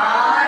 와.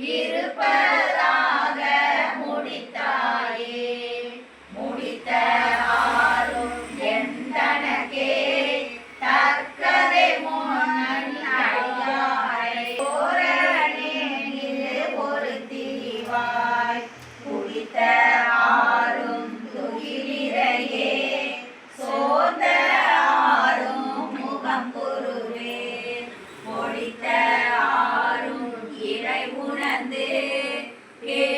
இருப்பதாக முடித்தாயே. முடித்த ஆறும் எந்தனக்கே. தக்கதை மோனன் அடியாரை ஒரு தீவாய் குடித்த மொழித்த உணர்ந்து. கே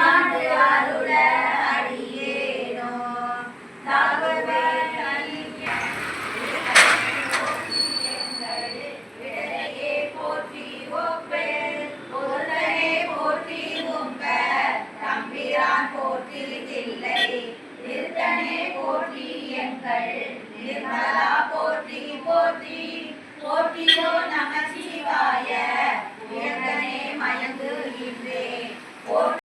Yeah.